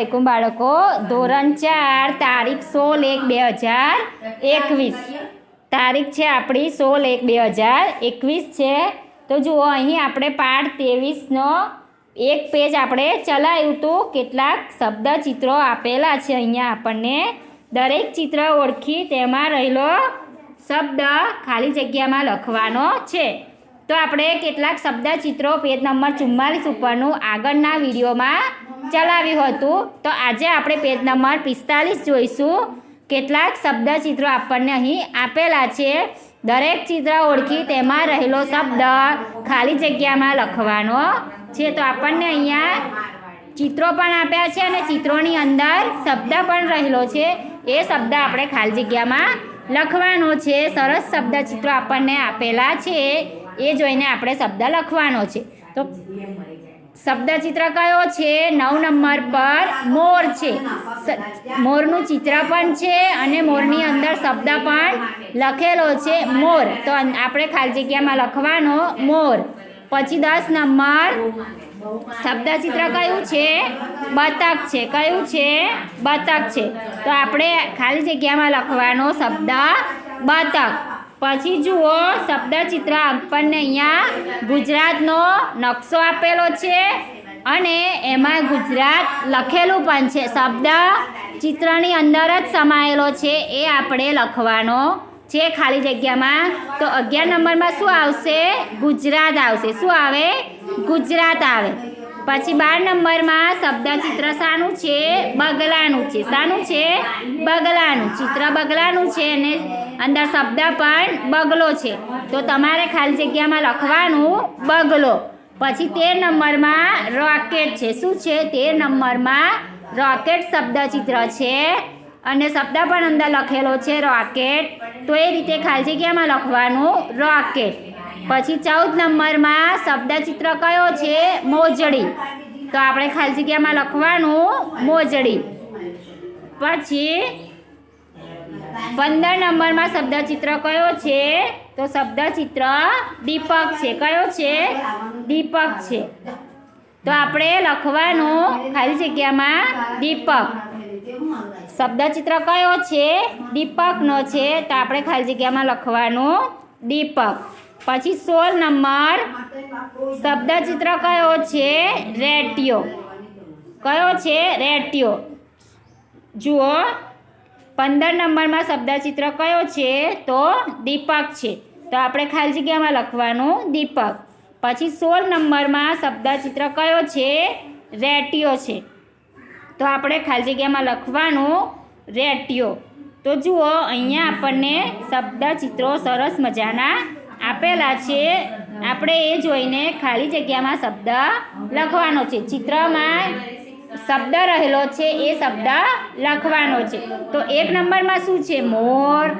વાલેકુમ બાળકો, ધોરણ ચાર, તારીખ સોળ એક બે હજાર એકવીસ. તારીખ છે આપણી સોળ એક બે હજાર એકવીસ છે. તો જુઓ, અહીં આપણે પાઠ ત્રેવીસનો એક પેજ આપણે ચલાવ્યું હતું. કેટલાક શબ્દ ચિત્રો આપેલા છે અહીંયા આપણને. દરેક ચિત્ર ઓળખી તેમાં રહેલો શબ્દ ખાલી જગ્યામાં લખવાનો છે. તો આપણે કેટલાક શબ્દ ચિત્રો પેજ નંબર ચુમ્માલીસ ઉપરનું આગળના વિડીયોમાં ચલાવ્યું હતું. તો આજે આપણે પેજ નંબર પિસ્તાલીસ જોઈશું. કેટલાક શબ્દ ચિત્રો આપણને અહીં આપેલા છે. દરેક ચિત્ર ઓળખી તેમાં રહેલો શબ્દ ખાલી જગ્યામાં લખવાનો છે. તો આપણને અહીંયા ચિત્રો પણ આપ્યા છે અને ચિત્રોની અંદર શબ્દ પણ રહેલો છે. એ શબ્દ આપણે ખાલી જગ્યામાં લખવાનો છે. સરસ શબ્દ ચિત્રો આપણને આપેલા છે. એ જોઈને આપણે શબ્દ લખવાનો છે. તો શબ્દ ચિત્ર કયો છે? નવ નંબર પર મોર છે. મોરનું ચિત્ર પણ છે અને મોરની અંદર શબ્દ પણ લખેલો છે. મોર. તો આપણે ખાલી જગ્યામાં લખવાનો. મોર. પછી દસ નંબર. શબ્દ ચિત્ર કયું છે? બતક છે. કયું છે? બતક છે. તો આપણે ખાલી જગ્યામાં લખવાનો શબ્દ બતક. પછી જુઓ શબ્દ ચિત્ર આપણને અહીંયા ગુજરાતનો નકશો આપેલો છે અને એમાં ગુજરાત લખેલું પણ છે. શબ્દ ચિત્રની અંદર જ સમાયેલો છે, એ આપણે લખવાનો છે ખાલી જગ્યામાં. તો અગિયાર નંબરમાં શું આવશે? ગુજરાત આવશે. શું આવે? ગુજરાત આવે. પછી બાર નંબરમાં શબ્દ ચિત્ર શાનું છે? બગલાનું છે. શાનું છે? બગલાનું. ચિત્ર બગલાનું છે અને અંદર શબ્દ પણ બગલો છે. તો તમારે ખાલી જગ્યામાં લખવાનું બગલો. પછી તેર નંબરમાં રોકેટ છે. શું છે? તેર નંબરમાં રોકેટ શબ્દ ચિત્ર છે અને શબ્દ પણ અંદર લખેલો છે રોકેટ. તો એ રીતે ખાલી જગ્યામાં લખવાનું રોકેટ. પછી ચૌદ નંબરમાં શબ્દ ચિત્ર કયો છે? મોજડી. તો આપણે ખાલી જગ્યામાં લખવાનું મોજડી. પછી પંદર નંબરમાં શબ્દ ચિત્ર કયો છે? તો શબ્દ ચિત્ર દીપક છે. કયો છે? દીપક છે. તો આપણે લખવાનું ખાલી જગ્યામાં દીપક. શબ્દ ચિત્ર કયો છે? દીપકનો છે. તો આપણે ખાલી જગ્યામાં લખવાનું દીપક. પછી સોળ નંબર શબ્દ ચિત્ર કયો છે? રેટિયો. કયો છે? રેટિયો. જુઓ, પંદર નંબરમાં શબ્દ ચિત્ર કયો છે? તો દીપક છે. તો આપણે ખાલી જગ્યામાં લખવાનું દીપક. પછી સોળ નંબરમાં શબ્દ ચિત્ર કયો છે? રેટિયો છે. તો આપણે ખાલી જગ્યામાં લખવાનું રેટિયો. તો જુઓ, અહીંયા આપણને શબ્દ ચિત્રો સરસ મજાના આપેલા છે. આપણે એ જોઈને ખાલી જગ્યામાં શબ્દ લખવાનો છે. ચિત્રમાં શબ્દ રહેલો છે, એ શબ્દ લખવાનો છે. તો એક નંબરમાં શું છે? મોર.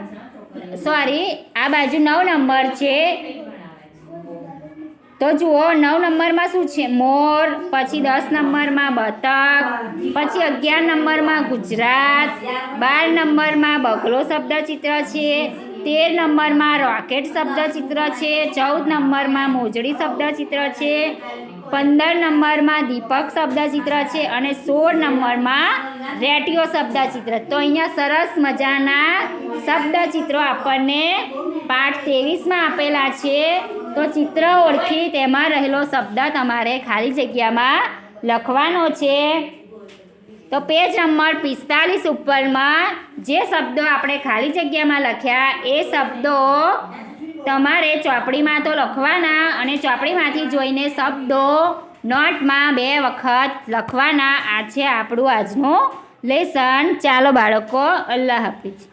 સોરી આ બાજુ નવ નંબર છે. તો જુઓ, નવ નંબરમાં શું છે? મોર, પછી દસ નંબરમાં બતક, પછી અગિયાર નંબરમાં ગુજરાત, બાર નંબરમાં બગલો શબ્દ ચિત્ર છે. તેર નંબરમાં રોકેટ શબ્દ ચિત્ર છે, ચૌદ નંબરમાં મોજડી શબ્દ ચિત્ર છે, પંદર નંબરમાં દીપક શબ્દ ચિત્ર છે અને સોળ નંબરમાં રેટિયો શબ્દ ચિત્ર. તો અહીંયા સરસ મજાના શબ્દ ચિત્રો આપણને પાઠ ત્રેવીસમાં આપેલા છે. તો ચિત્ર ઓળખી તેમાં રહેલો શબ્દ તમારે ખાલી જગ્યામાં લખવાનો છે. તો પેજ નંબર પિસ્તાલીસ ઉપરમાં જે શબ્દો આપણે ખાલી જગ્યામાં લખ્યા, એ શબ્દો તમારે ચોપડીમાં તો લખવાના અને ચોપડીમાંથી જોઈને શબ્દો નોટમાં બે વખત લખવાના. આ છે આપણું આજનું લેસન ચાલો બાળકો, અલ્લાહ હાફિઝ.